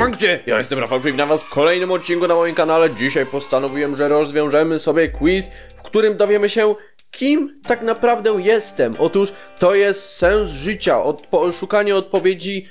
Siemancie, ja jestem Rafał, witam was w kolejnym odcinku na moim kanale. Dzisiaj postanowiłem, że rozwiążemy sobie quiz, w którym dowiemy się, kim tak naprawdę jestem. Otóż to jest sens życia, odpo- szukanie odpowiedzi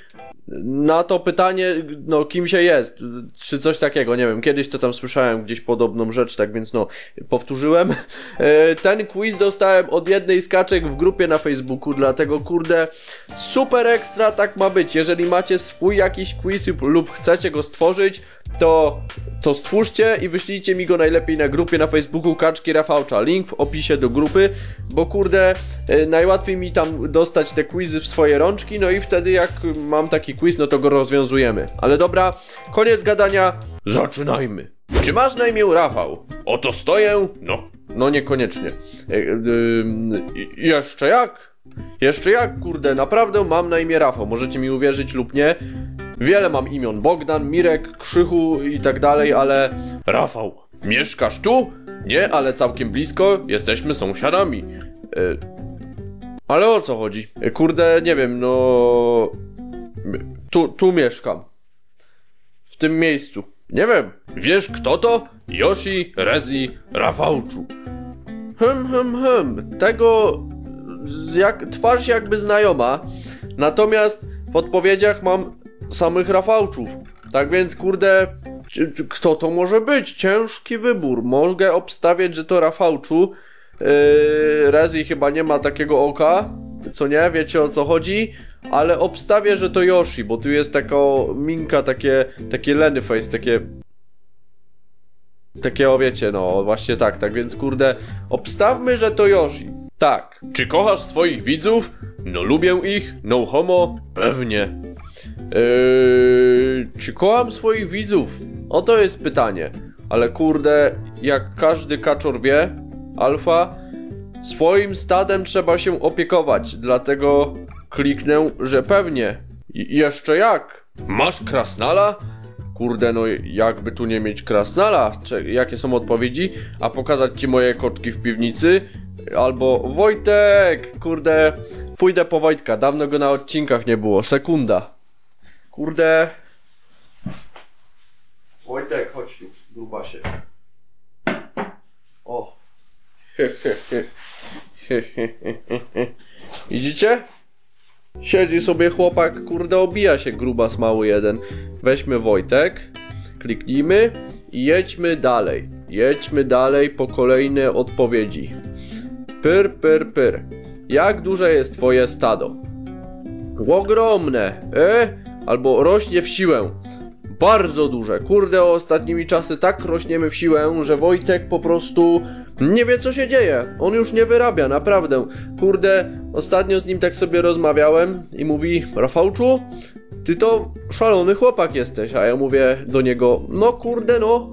na to pytanie, no kim się jest, czy coś takiego, nie wiem, kiedyś to tam słyszałem gdzieś podobną rzecz, tak więc no, powtórzyłem. E, Ten quiz dostałem od jednej z kaczek w grupie na Facebooku, dlatego kurde, super ekstra tak ma być. Jeżeli macie swój jakiś quiz lub- chcecie go stworzyć, to, to stwórzcie i wyślijcie mi go najlepiej na grupie na Facebooku Kaczki Rafałcza. Link w opisie do grupy, bo kurde, e, najłatwiej mi tam dostać te quizy w swoje rączki, no i wtedy jak mam taki quiz, no to go rozwiązujemy. Ale dobra, koniec gadania, zaczynajmy. Czy masz na imię Rafał? Oto stoję, no, no niekoniecznie. E, ym, i- jeszcze jak? Jeszcze jak, kurde, naprawdę mam na imię Rafał, możecie mi uwierzyć lub nie. Wiele mam imion, Bogdan, Mirek, Krzychu i tak dalej, ale... Rafał, mieszkasz tu? Nie, ale całkiem blisko, jesteśmy sąsiadami. E, ale o co chodzi? Kurde, nie wiem, no... Tu, tu mieszkam. W tym miejscu. Nie wiem, wiesz kto to? Yoshi, Rezi, Rafałczu. Hm, hm, hm, tego... Jak, twarz jakby znajoma, natomiast w odpowiedziach mam samych Rafałczów. Tak więc, kurde, kto to może być? Ciężki wybór. Mogę obstawiać, że to Rafałczu. Yy, Rezi chyba nie ma takiego oka, co nie, wiecie o co chodzi, ale obstawię, że to Yoshi, bo tu jest taka minka, takie, takie Lenny face, takie takie o wiecie, no właśnie tak, tak więc kurde, obstawmy, że to Yoshi. Tak. Czy kochasz swoich widzów? No lubię ich, no homo, pewnie. Yy, czy kocham swoich widzów? O to jest pytanie. Ale kurde, jak każdy kaczor wie, alfa, swoim stadem trzeba się opiekować, dlatego kliknę, że pewnie. I jeszcze jak? Masz krasnala? Kurde, no jakby tu nie mieć krasnala? Jakie są odpowiedzi? A pokazać ci moje kotki w piwnicy? Albo Wojtek, kurde, pójdę po Wojtka, dawno go na odcinkach nie było, sekunda. Kurde. Wojtek, chodź tu, grubasie. O. Widzicie? Siedzi sobie chłopak, kurde, obija się grubas mały jeden. Weźmy Wojtek, kliknijmy i jedźmy dalej. Jedźmy dalej po kolejne odpowiedzi. Pyr, pyr, pyr. Jak duże jest twoje stado? Ogromne, e? Albo rośnie w siłę. Bardzo duże. Kurde, ostatnimi czasy tak rośniemy w siłę, że Wojtek po prostu nie wie co się dzieje. On już nie wyrabia, naprawdę. Kurde, ostatnio z nim tak sobie rozmawiałem i mówi, Rafałczu, ty to szalony chłopak jesteś, a ja mówię do niego, no kurde no.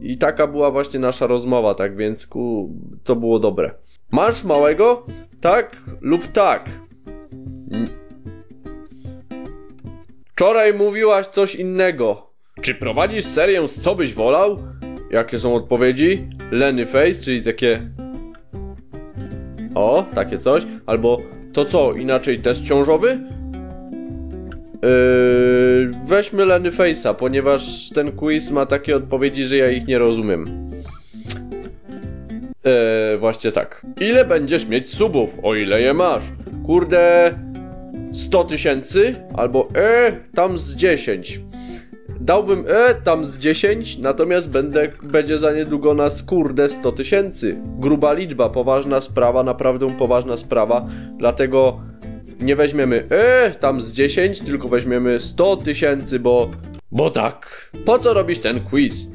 I taka była właśnie nasza rozmowa, tak więc ku, to było dobre. Masz małego? Tak lub tak. Wczoraj mówiłaś coś innego. Czy prowadzisz serię z co byś wolał? Jakie są odpowiedzi? Lenny face, czyli takie. O, takie coś. Albo to co, inaczej test ciążowy? Yy, weźmy Lenny Face'a, ponieważ ten quiz ma takie odpowiedzi, że ja ich nie rozumiem. Eee, właśnie tak. Ile będziesz mieć subów, o ile je masz? Kurde, 100 tysięcy? Albo e, tam z 10. Dałbym e, tam z 10, natomiast będę, będzie za niedługo nas kurde 100 tysięcy. Gruba liczba, poważna sprawa, naprawdę poważna sprawa. Dlatego nie weźmiemy e, tam z 10, tylko weźmiemy 100 tysięcy, bo... Bo tak. Po co robisz ten quiz?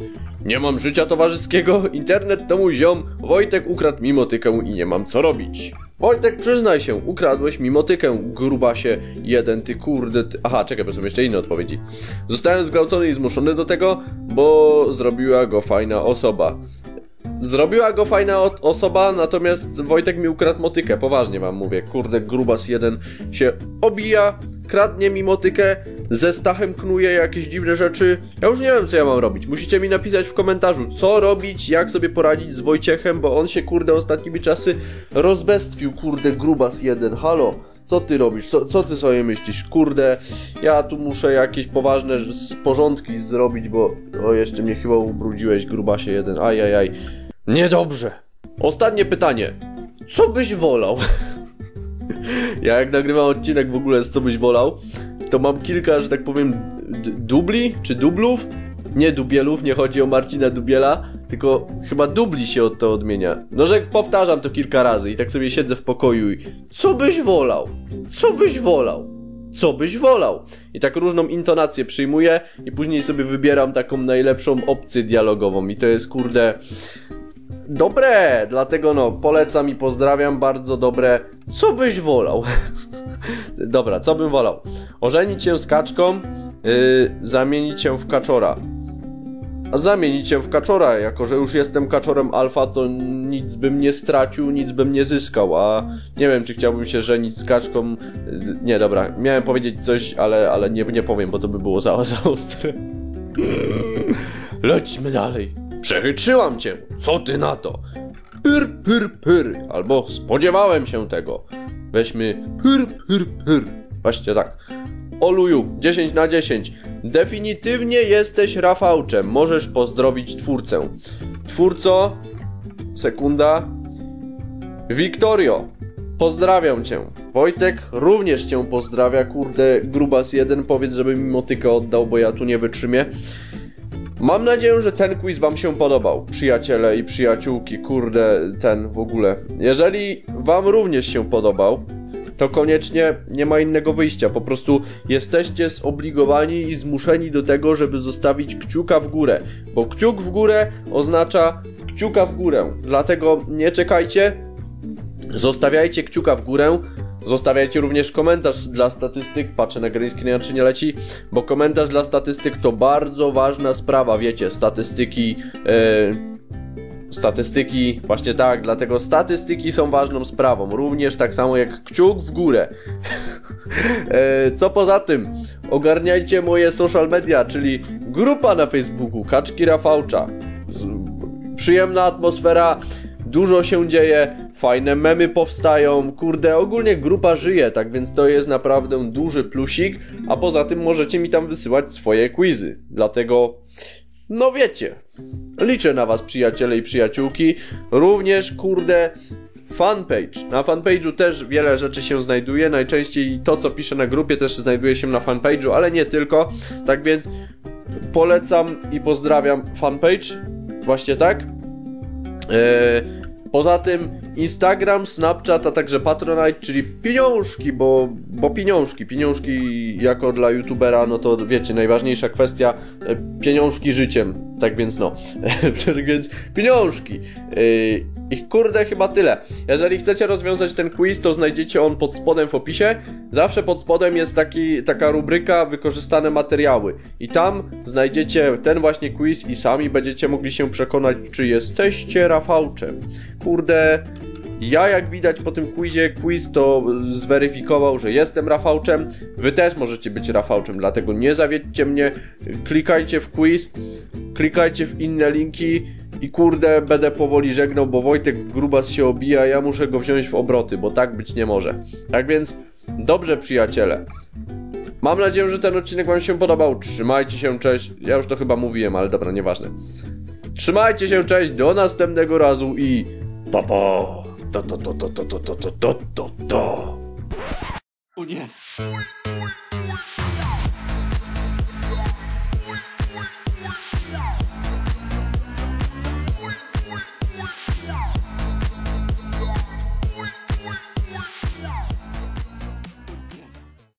Nie mam życia towarzyskiego, internet to mój ziom, Wojtek ukradł mi motykę i nie mam co robić. Wojtek, przyznaj się, ukradłeś mi motykę, grubasie jeden, ty kurde... Ty... Aha, czekaj, bo są jeszcze inne odpowiedzi. Zostałem zgwałcony i zmuszony do tego, bo zrobiła go fajna osoba. Zrobiła go fajna osoba, natomiast Wojtek mi ukradł motykę, poważnie wam mówię. Kurde, grubas jeden się obija, kradnie mi motykę, ze Stachem knuje jakieś dziwne rzeczy. Ja już nie wiem, co ja mam robić. Musicie mi napisać w komentarzu, co robić, jak sobie poradzić z Wojciechem, bo on się, kurde, ostatnimi czasy rozbestwił, kurde, grubas jeden. Halo, Co ty robisz? Co, co ty sobie myślisz? Kurde, ja tu muszę jakieś poważne porządki zrobić, bo o, jeszcze mnie chyba ubrudziłeś, grubasie jeden. Ajajaj. Niedobrze. Ostatnie pytanie. Co byś wolał? ja jak nagrywam odcinek w ogóle z co byś wolał, to mam kilka, że tak powiem, dubli czy dublów. Nie dubielów, nie chodzi o Marcina Dubiela, tylko chyba dubli się od to odmienia. No, że powtarzam to kilka razy i tak sobie siedzę w pokoju i co byś wolał? Co byś wolał? Co byś wolał? I tak różną intonację przyjmuję i później sobie wybieram taką najlepszą opcję dialogową i to jest kurde dobre, dlatego no polecam i pozdrawiam, bardzo dobre. Co byś wolał? Dobra, co bym wolał? Ożenić się z kaczką, yy, zamienić się w kaczora. A zamienić się w kaczora, jako że już jestem kaczorem alfa, to nic bym nie stracił, nic bym nie zyskał, a nie wiem, czy chciałbym się żenić z kaczką. Yy, Nie, dobra, miałem powiedzieć coś, ale, ale nie, nie powiem, bo to by było za, za ostre. Lećmy dalej. Przechytrzyłam cię, co ty na to? Pyr, pyr, pyr, albo spodziewałem się tego. Weźmy pyr, pyr, pyr. Właśnie tak. Oluju, 10 na 10. Definitywnie jesteś Rafałczem. Możesz pozdrowić twórcę. Twórco, sekunda. Wiktorio, pozdrawiam cię. Wojtek również cię pozdrawia. Kurde, grubas jeden, powiedz, żeby mi motykę oddał, bo ja tu nie wytrzymię. Mam nadzieję, że ten quiz Wam się podobał, przyjaciele i przyjaciółki, kurde, ten w ogóle. Jeżeli Wam również się podobał, to koniecznie nie ma innego wyjścia. Po prostu jesteście zobligowani i zmuszeni do tego, żeby zostawić kciuka w górę, bo kciuk w górę oznacza kciuka w górę. Dlatego nie czekajcie, zostawiajcie kciuka w górę. Zostawiajcie również komentarz dla statystyk. Patrzę na green screena, czy nie leci, bo komentarz dla statystyk to bardzo ważna sprawa, wiecie, statystyki. e, Statystyki, właśnie tak, dlatego statystyki są ważną sprawą, również tak samo jak kciuk w górę. E, Co poza tym, ogarniajcie moje social media, czyli grupa na Facebooku Kaczki Rafałcza. Przyjemna atmosfera, dużo się dzieje, fajne memy powstają, kurde, ogólnie grupa żyje, tak więc to jest naprawdę duży plusik, a poza tym możecie mi tam wysyłać swoje quizy. Dlatego, no wiecie, liczę na was przyjaciele i przyjaciółki, również kurde fanpage. Na fanpage'u też wiele rzeczy się znajduje, najczęściej to co piszę na grupie też znajduje się na fanpage'u, ale nie tylko, tak więc polecam i pozdrawiam fanpage, właśnie tak. Eee, Poza tym Instagram, Snapchat, a także Patronite, czyli pieniążki, bo, bo pieniążki, pieniążki jako dla youtubera, no to wiecie, najważniejsza kwestia, e, pieniążki życiem, tak więc no, tak więc pieniążki. Yy, I kurde, chyba tyle. Jeżeli chcecie rozwiązać ten quiz, to znajdziecie on pod spodem w opisie. Zawsze pod spodem jest taki, taka rubryka wykorzystane materiały. I tam znajdziecie ten właśnie quiz i sami będziecie mogli się przekonać, czy jesteście Rafałczem. Kurde, ja jak widać po tym quizie, quiz to zweryfikował, że jestem Rafałczem. Wy też możecie być Rafałczem, dlatego nie zawiedźcie mnie. Klikajcie w quiz, klikajcie w inne linki i kurde, będę powoli żegnał, bo Wojtek Grubas się obija, ja muszę go wziąć w obroty, bo tak być nie może. Tak więc, dobrze przyjaciele. Mam nadzieję, że ten odcinek Wam się podobał. Trzymajcie się, cześć. Ja już to chyba mówiłem, ale dobra, nieważne. Trzymajcie się, cześć, do następnego razu i pa pa. To to to to to to to to to to. O nie.